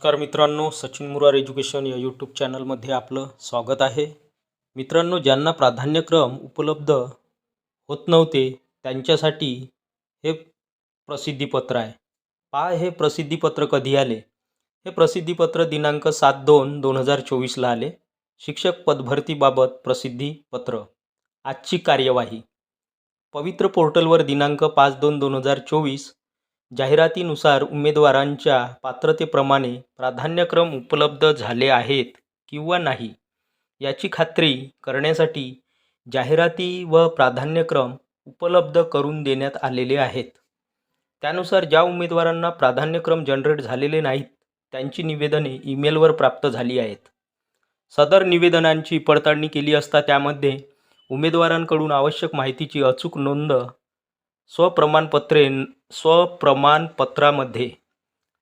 नमस्कार मित्रांनो सचिन मुरार एज्युकेशन या यूट्यूब चॅनलमध्ये आपलं स्वागत आहे. मित्रांनो ज्यांना प्राधान्यक्रम उपलब्ध होत नव्हते त्यांच्यासाठी हे प्रसिद्धीपत्र आहे. पहा हे प्रसिद्धीपत्र कधी आले? हे प्रसिद्धीपत्र दिनांक सात दोन दोन हजार चोवीसला आले. शिक्षक पदभरतीबाबत प्रसिद्धीपत्र. आजची कार्यवाही. पवित्र पोर्टलवर दिनांक पाच दोन दोन हजार चोवीस जाहिरातीनुसार उमेदवारांच्या पात्रतेप्रमाणे प्राधान्यक्रम उपलब्ध झाले आहेत किंवा नाही याची खात्री करण्यासाठी जाहिराती व प्राधान्यक्रम उपलब्ध करून देण्यात आलेले आहेत. त्यानुसार ज्या उमेदवारांना प्राधान्यक्रम जनरेट झालेले नाहीत त्यांची निवेदने ईमेलवर प्राप्त झाली आहेत. सदर निवेदनांची पडताळणी केली असता त्यामध्ये उमेदवारांकडून आवश्यक माहितीची अचूक नोंद स्वप्रमाणपत्रे स्वप्रमाणपत्रामध्ये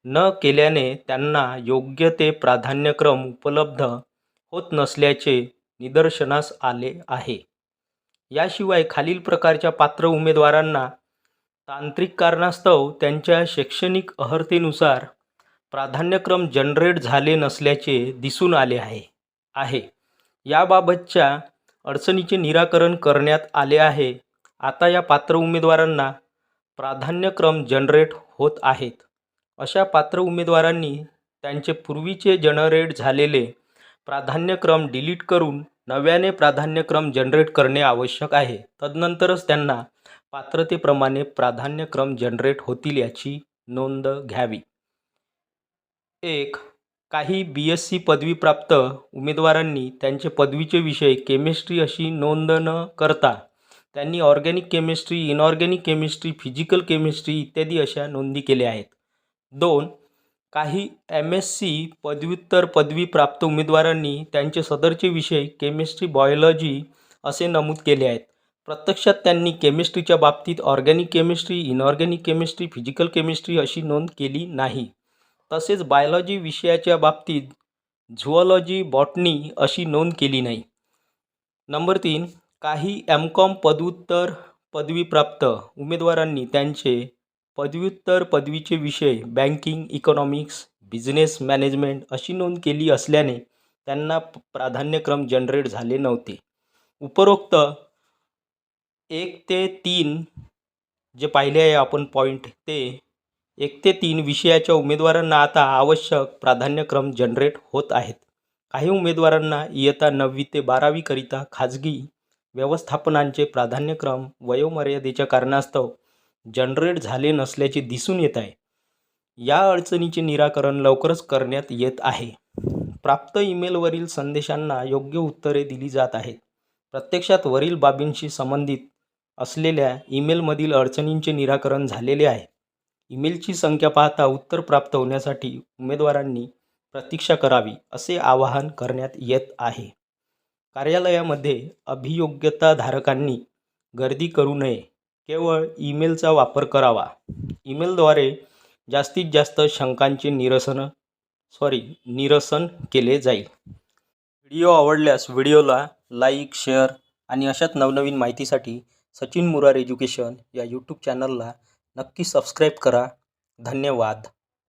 न केल्याने त्यांना योग्य ते प्राधान्यक्रम उपलब्ध होत नसल्याचे निदर्शनास आले आहे. याशिवाय खालील प्रकारच्या पात्र उमेदवारांना तांत्रिक कारणास्तव त्यांच्या शैक्षणिक अर्हतेनुसार प्राधान्यक्रम जनरेट झाले नसल्याचे दिसून आले आहे आहे. याबाबतच्या अडचणीचे निराकरण करण्यात आले आहे. आता या पात्र उमेदवारांना प्राधान्यक्रम जनरेट होत आहेत. अशा पात्र उमेदवारांनी त्यांचे पूर्वीचे जनरेट झालेले प्राधान्यक्रम डिलीट करून नव्याने प्राधान्यक्रम जनरेट करणे आवश्यक आहे. तदनंतरच त्यांना पात्रतेप्रमाणे प्राधान्यक्रम जनरेट होतील याची नोंद घ्यावी. एक काही बी एस सी पदवीप्राप्त उमेदवारांनी त्यांचे पदवीचे विषय केमिस्ट्री अशी नोंद न करता त्यांनी organic chemistry inorganic chemistry physical chemistry इत्यादी अशा नोंदी केल्या आहेत. दोन काही एम एस सी पदव्युत्तर पदवी प्राप्त उमेदवारांनी त्यांचे सदरचे विषय केमिस्ट्री बायोलॉजी असे नमूद केले आहेत. प्रत्यक्षात त्यांनी केमिस्ट्रीच्या बाबतीत organic chemistry inorganic chemistry physical chemistry अशी नोंद केली नाही. तसेच बायोलॉजी विषयाच्या बाबतीत झुऑलॉजी बॉटनी अशी नोंद केली नाही. नंबर तीन काही एम कॉम पदव्युत्तर पदवीप्राप्त उमेदवारांनी त्यांचे पदव्युत्तर पदवीचे विषय बँकिंग इकॉनॉमिक्स बिझनेस मॅनेजमेंट अशी नोंद केली असल्याने त्यांना प- प्राधान्यक्रम जनरेट झाले नव्हते. उपरोक्त एक ते तीन जे पाहिले आहे आपण पॉईंट ते एक ते तीन विषयाच्या उमेदवारांना आता आवश्यक प्राधान्यक्रम जनरेट होत आहेत. काही उमेदवारांना इयत्ता नववी ते बारावीकरिता खाजगी व्यवस्थापनांचे प्राधान्यक्रम वयोमर्यादेच्या कारणास्तव जनरेट झाले नसल्याचे दिसून येत आहे. या अडचणीचे निराकरण लवकरच करण्यात येत आहे. प्राप्त ईमेलवरील संदेशांना योग्य उत्तरे दिली जात आहेत. प्रत्यक्षात वरील बाबींशी संबंधित असलेल्या ईमेलमधील अडचणींचे निराकरण झालेले आहे. ईमेलची संख्या पाहता उत्तर प्राप्त होण्यासाठी उमेदवारांनी प्रतीक्षा करावी असे आवाहन करण्यात येत आहे. कार्यालयामध्ये अभियोग्यताधारकांनी गर्दी करू नये. केवळ ईमेलचा वापर करावा. ईमेलद्वारे जास्तीत जास्त शंकांचे निरसन सॉरी निरसन केले जाईल. व्हिडिओ आवडल्यास व्हिडिओला लाईक शेअर आणि अशाच नवनवीन माहितीसाठी सचिन मुरार एज्युकेशन या यूट्यूब चॅनलला नक्की सबस्क्राईब करा. धन्यवाद.